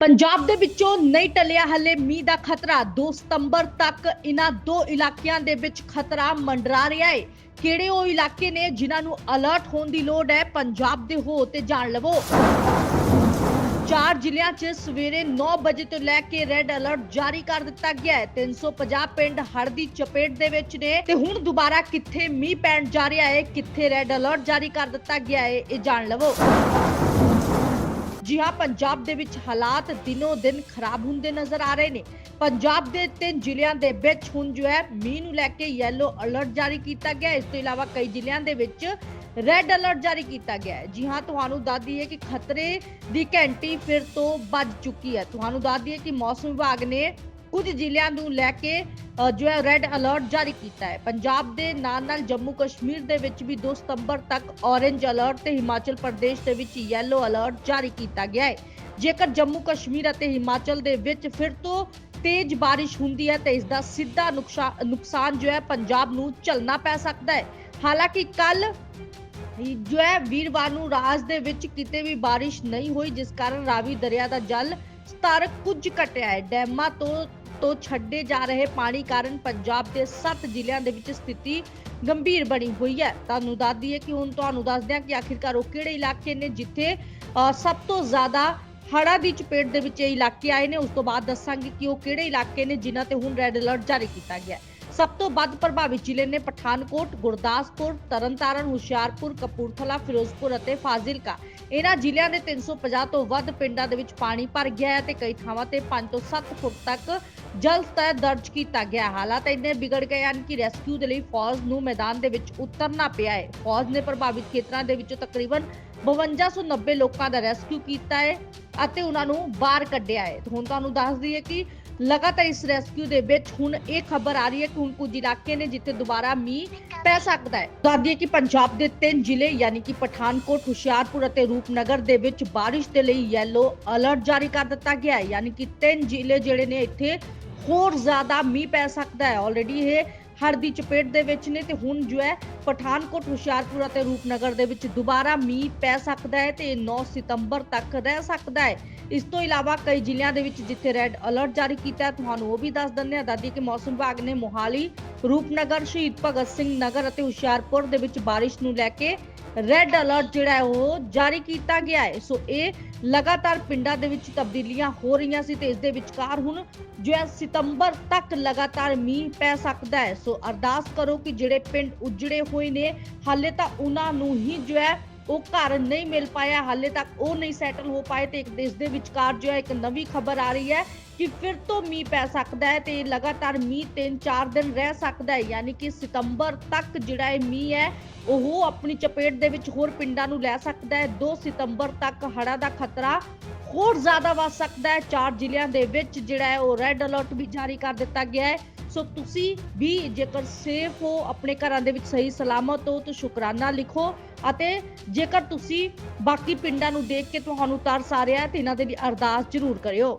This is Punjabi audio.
ਪੰਜਾਬ ਦੇ ਵਿੱਚੋਂ ਨਹੀਂ ਟਲਿਆ ਹਲੇ ਮੀਂਹ ਦਾ ਖਤਰਾ। 2 ਸਤੰਬਰ ਤੱਕ ਇਹਨਾਂ ਦੋ ਇਲਾਕਿਆਂ ਦੇ ਵਿੱਚ ਖਤਰਾ ਮੰਡਰਾ ਰਿਹਾ ਹੈ ਕਿਹੜੇ ਉਹ ਇਲਾਕੇ ਨੇ ਜਿਨ੍ਹਾਂ ਨੂੰ ਅਲਰਟ ਹੋਣ ਦੀ ਲੋੜ ਹੈ? ਪੰਜਾਬ ਦੇ ਹੋ ਤੇ ਜਾਣ ਲਵੋ। ਚਾਰ ਜ਼ਿਲ੍ਹਿਆਂ 'ਚ ਸਵੇਰੇ 9 ਵਜੇ ਤੋਂ ਲੈ ਕੇ ਰੈੱਡ ਅਲਰਟ ਜਾਰੀ ਕਰ ਦਿੱਤਾ ਗਿਆ ਹੈ। 350 ਪਿੰਡ ਹੜ੍ਹ ਦੀ ਚਪੇਟ ਦੇ ਵਿੱਚ ਨੇ। ਤੇ ਹੁਣ ਦੁਬਾਰਾ ਕਿੱਥੇ ਮੀਂਹ ਪੈਣ ਜਾ ਰਿਹਾ ਹੈ? ਕਿੱਥੇ ਰੈੱਡ ਅਲਰਟ ਜਾਰੀ ਕਰ ਦਿੱਤਾ ਗਿਆ ਹੈ? ਇਹ ਜਾਣ ਲਵੋ। ਜੀ ਹਾਂ ਪੰਜਾਬ ਦੇ ਵਿੱਚ ਹਾਲਾਤ ਦਿਨੋ ਦਿਨ ਖਰਾਬ ਹੁੰਦੇ ਨਜ਼ਰ ਆ ਰਹੇ ਨੇ। ਪੰਜਾਬ ਦੇ ਤਿੰਨ ਜ਼ਿਲ੍ਹਿਆਂ ਦੇ ਵਿੱਚ ਹੁਣ ਜੋ ਹੈ ਮੀਂਹ ਨੂੰ ਲੈ ਕੇ ਯੈਲੋ ਅਲਰਟ ਜਾਰੀ ਕੀਤਾ ਗਿਆ ਇਸ ਤੋਂ ਇਲਾਵਾ ਕਈ ਜ਼ਿਲ੍ਹਿਆਂ ਦੇ ਵਿੱਚ ਰੈੱਡ ਅਲਰਟ ਜਾਰੀ ਕੀਤਾ ਗਿਆ ਹੈ। ਜੀ ਹਾਂ, ਤੁਹਾਨੂੰ ਦੱਸ ਦਈਏ ਕਿ ਖਤਰੇ ਦੀ ਘੰਟੀ ਫਿਰ ਤੋਂ ਵੱਜ ਚੁੱਕੀ ਹੈ। ਤੁਹਾਨੂੰ ਦੱਸ ਦਈਏ ਕਿ ਮੌਸਮ ਵਿਭਾਗ ਨੇ ਕੁਝ ਜ਼ਿਲ੍ਹਿਆਂ ਨੂੰ ਲੈ ਕੇ ਜੋ ਹੈ ਰੈੱਡ ਅਲਰਟ ਜਾਰੀ ਕੀਤਾ ਹੈ। ਪੰਜਾਬ ਦੇ ਨਾਲ ਨਾਲ ਜੰਮੂ ਕਸ਼ਮੀਰ ਦੇ ਵਿੱਚ ਵੀ 2 ਸਤੰਬਰ ਤੱਕ ਔਰੇਂਜ ਅਲਰਟ ਤੇ ਹਿਮਾਚਲ ਪ੍ਰਦੇਸ਼ ਦੇ ਵਿੱਚ ਯੈਲੋ ਅਲਰਟ ਜਾਰੀ ਕੀਤਾ ਗਿਆ ਹੈ। ਜੇਕਰ ਜੰਮੂ ਕਸ਼ਮੀਰ ਅਤੇ ਹਿਮਾਚਲ ਦੇ ਵਿੱਚ ਫਿਰ ਤੋਂ ਤੇਜ਼ ਬਾਰਿਸ਼ ਹੁੰਦੀ ਹੈ, ਤਾਂ ਇਸ ਦਾ ਸਿੱਧਾ ਨੁਕਸਾਨ ਜੋ ਹੈ ਪੰਜਾਬ ਨੂੰ ਝੱਲਣਾ ਪੈ ਸਕਦਾ ਹੈ। ਹਾਲਾਂਕਿ ਕੱਲ ਜੋ ਹੈ ਵੀਰਵਾਰ ਨੂੰ ਰਾਜ ਦੇ ਵਿੱਚ ਕਿਤੇ ਵੀ ਬਾਰਿਸ਼ ਨਹੀਂ ਹੋਈ, ਜਿਸ ਕਾਰਨ ਰਾਵੀ ਦਰਿਆ ਦਾ ਜਲ ਸਤਰ ਕੁਝ ਘਟਿਆ ਹੈ। ਡੈਮਾਂ ਤੋਂ ਤੋਂ ਛੱਡੇ ਜਾ ਰਹੇ ਪਾਣੀ ਕਾਰਨ ਪੰਜਾਬ ਦੇ 7 ਜ਼ਿਲ੍ਹਿਆਂ ਦੇ ਵਿੱਚ ਸਥਿਤੀ ਗੰਭੀਰ ਬਣੀ ਹੋਈ ਹੈ। ਤੁਹਾਨੂੰ ਦੱਸ ਦਈਏ ਕਿ ਹੁਣ ਤੁਹਾਨੂੰ ਦੱਸਦੇ ਹਾਂ ਕਿ ਆਖਿਰਕਾਰ ਉਹ ਕਿਹੜੇ ਇਲਾਕੇ ਨੇ ਜਿੱਥੇ ਅ, ਸਭ ਤੋਂ ਜ਼ਿਆਦਾ ਹੜ੍ਹਾਂ ਦੀ ਚਪੇਟ ਦੇ ਵਿੱਚ ਇਹ ਇਲਾਕੇ ਆਏ ਨੇ। ਉਸ ਤੋਂ ਬਾਅਦ ਦੱਸਾਂਗੇ ਕਿ ਉਹ ਕਿਹੜੇ ਇਲਾਕੇ ਨੇ ਜਿਨ੍ਹਾਂ ਤੇ ਹੁਣ ਰੈੱਡ ਅਲਰਟ ਜਾਰੀ ਕੀਤਾ ਗਿਆ ਹੈ। ਸਭ ਤੋਂ ਵੱਧ ਪ੍ਰਭਾਵਿਤ ਜ਼ਿਲ੍ਹੇ ਨੇ ਪਠਾਨਕੋਟ, ਗੁਰਦਾਸਪੁਰ, ਤਰਨਤਾਰਨ, ਹੁਸ਼ਿਆਰਪੁਰ, ਕਪੂਰਥਲਾ, ਫਿਰੋਜ਼ਪੁਰ ਅਤੇ ਫਾਜ਼ਿਲਕਾ। ਇਹਨਾਂ ਜ਼ਿਲ੍ਹਿਆਂ ਦੇ 350 ਤੋਂ ਵੱਧ ਪਿੰਡਾਂ ਦੇ ਵਿੱਚ ਪਾਣੀ ਭਰ ਗਿਆ ਹੈ ਤੇ ਕਈ ਥਾਵਾਂ ਤੇ 5 ਤੋਂ 7 ਫੁੱਟ ਤੱਕ ਜਲ ਸਤਰ ਦਰਜ ਕੀਤਾ ਗਿਆ ਹਾਲਾਤ ਇੰਨੇ ਵਿਗੜ ਗਏ ਹਨ ਕਿ ਰੈਸਕਿਊ ਦੇ ਲਈ ਫੌਜ ਨੂੰ ਮੈਦਾਨ ਦੇ ਵਿੱਚ ਉਤਰਨਾ ਪਿਆ ਹੈ। ਫੌਜ ਨੇ ਪ੍ਰਭਾਵਿਤ ਖੇਤਰਾਂ ਦੇ ਵਿੱਚੋਂ ਤਕਰੀਬਨ 5290 ਲੋਕਾਂ ਦਾ ਰੈਸਕਿਊ ਕੀਤਾ ਹੈ ਅਤੇ ਉਹਨਾਂ ਨੂੰ ਬਾਹਰ ਕੱਢਿਆ ਹੈ। ਹੁਣ ਤੁਹਾਨੂੰ ਦੱਸ ਦਈਏ ਕਿ ਲਗਾਤਾਰ ਇਸ ਰੈਸਕਿਊ ਦੇ ਵਿੱਚ ਹੁਣ ਇਹ ਖਬਰ ਆ ਰਹੀ ਹੈ ਕਿ ਹੁਣ ਕੁਝ ਇਲਾਕੇ ਨੇ ਜਿੱਥੇ ਦੁਬਾਰਾ ਮੀਂਹ ਪੈ ਸਕਦਾ ਹੈ। ਦੱਸ ਕਿ ਪੰਜਾਬ ਦੇ ਤਿੰਨ ਜ਼ਿਲ੍ਹੇ, ਯਾਨੀ ਕਿ ਪਠਾਨਕੋਟ, ਹੁਸ਼ਿਆਰਪੁਰ ਅਤੇ ਰੂਪਨਗਰ ਦੇ ਵਿੱਚ ਬਾਰਿਸ਼ ਦੇ ਲਈ ਯੈਲੋ ਅਲਰਟ ਜਾਰੀ ਕਰ ਦਿੱਤਾ ਗਿਆ ਹੈ। ਯਾਨੀ ਕਿ ਤਿੰਨ ਜ਼ਿਲ੍ਹੇ ਜਿਹੜੇ ਨੇ ਇੱਥੇ ਹੋਰ ਜ਼ਿਆਦਾ ਮੀਂਹ ਪੈ ਸਕਦਾ ਹੈ। ਆਲਰੇਡੀ ਇਹ ਹੜ੍ਹ ਦੀ ਚਪੇਟ ਦੇ ਵਿੱਚ ਨੇ ਤੇ ਹੁਣ ਜੋ ਹੈ ਪਠਾਨਕੋਟ, ਹੁਸ਼ਿਆਰਪੁਰ ਅਤੇ ਰੂਪਨਗਰ ਦੇ ਵਿੱਚ ਦੁਬਾਰਾ ਮੀਂਹ ਪੈ ਸਕਦਾ ਹੈ ਤੇ ਇਹ 9 ਸਤੰਬਰ ਤੱਕ ਰਹਿ ਸਕਦਾ ਹੈ। ਇਸ ਤੋਂ ਇਲਾਵਾ ਕਈ ਜ਼ਿਲ੍ਹਿਆਂ ਦੇ ਵਿੱਚ ਜਿੱਥੇ ਰੈੱਡ ਅਲਰਟ ਜਾਰੀ ਕੀਤਾ ਤੁਹਾਨੂੰ ਉਹ ਵੀ ਦੱਸ ਦਿੰਦੇ ਹਾਂ। ਦਾਦੀ ਕਿ ਮੌਸਮ ਵਿਭਾਗ ਨੇ ਮੋਹਾਲੀ ਰੂਪਨਗਰ ਸ਼ਹੀਦ ਭਗਤ ਸਿੰਘ ਨਗਰ ਅਤੇ ਹੁਸ਼ਿਆਰਪੁਰ ਦੇ ਵਿੱਚ ਬਾਰਿਸ਼ ਨੂੰ ਲੈ ਕੇ ਰੈੱਡ ਅਲਰਟ ਜਿਹੜਾ ਉਹ ਜਾਰੀ ਕੀਤਾ ਗਿਆ ਹੈ। ਸੋ ਇਹ ਲਗਾਤਾਰ ਪਿੰਡਾਂ ਦੇ ਵਿੱਚ ਤਬਦੀਲੀਆਂ ਹੋ ਰਹੀਆਂ ਸੀ ਤੇ ਇਸ ਦੇ ਵਿਚਕਾਰ ਹੁਣ ਜੋ ਹੈ ਸਤੰਬਰ ਤੱਕ ਲਗਾਤਾਰ ਮੀਂਹ ਪੈ ਸਕਦਾ ਹੈ। ਸੋ ਅਰਦਾਸ ਕਰੋ ਕਿ ਜਿਹੜੇ ਪਿੰਡ ਉਜੜੇ ਹੋਏ ਨੇ, ਹਾਲੇ ਤਾਂ ਉਹਨਾਂ ਨੂੰ ਹੀ ਜੋ ਹੈ ਉਹ ਘਰ ਨਹੀਂ ਮਿਲ ਪਾਇਆ, ਹਾਲੇ ਤੱਕ ਉਹ ਨਹੀਂ ਸੈਟਲ ਹੋ ਪਾਏ ਤੇ ਇੱਕ ਦੇਸ਼ ਦੇ ਵਿਚਕਾਰ ਜੋ ਹੈ ਇੱਕ ਨਵੀਂ ਖਬਰ ਆ ਰਹੀ ਹੈ ਕਿ ਫਿਰ ਤੋਂ ਮੀਂਹ ਪੈ ਸਕਦਾ ਹੈ ਤੇ ਲਗਾਤਾਰ ਮੀਂਹ 3-4 ਦਿਨ ਰਹਿ ਸਕਦਾ ਹੈ, ਯਾਨੀ ਕਿ ਸਤੰਬਰ ਤੱਕ ਜਿਹੜਾ ਇਹ ਮੀਂਹ ਹੈ, ਉਹ ਆਪਣੀ ਚਪੇਟ ਦੇ ਵਿੱਚ ਹੋਰ ਪਿੰਡਾਂ ਨੂੰ ਲੈ ਸਕਦਾ ਹੈ। 2 ਸਤੰਬਰ ਤੱਕ ਹੜ੍ਹਾਂ ਦਾ ਖਤਰਾ ਹੋਰ ਜ਼ਿਆਦਾ ਵੱਧ ਸਕਦਾ ਹੈ। ਚਾਰ ਜ਼ਿਲ੍ਹਿਆਂ ਦੇ ਵਿੱਚ ਜਿਹੜਾ ਹੈ ਉਹ ਰੈੱਡ ਅਲਰਟ ਵੀ ਜਾਰੀ ਕਰ ਦਿੱਤਾ ਗਿਆ ਹੈ। ਸੋ ਤੁਸੀਂ ਵੀ ਜੇਕਰ ਸੇਫ ਹੋ, ਆਪਣੇ ਘਰਾਂ ਦੇ ਵਿੱਚ ਸਹੀ ਸਲਾਮਤ ਹੋ, ਤਾਂ ਸ਼ੁਕਰਾਨਾ ਲਿਖੋ ਅਤੇ ਜੇਕਰ ਤੁਸੀਂ ਬਾਕੀ ਪਿੰਡਾਂ ਨੂੰ ਦੇਖ ਕੇ ਤੁਹਾਨੂੰ ਤਰਸ ਆ ਰਿਹਾ ਹੈ, ਤੇ ਇਹਨਾਂ ਦੇ ਲਈ ਅਰਦਾਸ ਜ਼ਰੂਰ ਕਰਿਓ।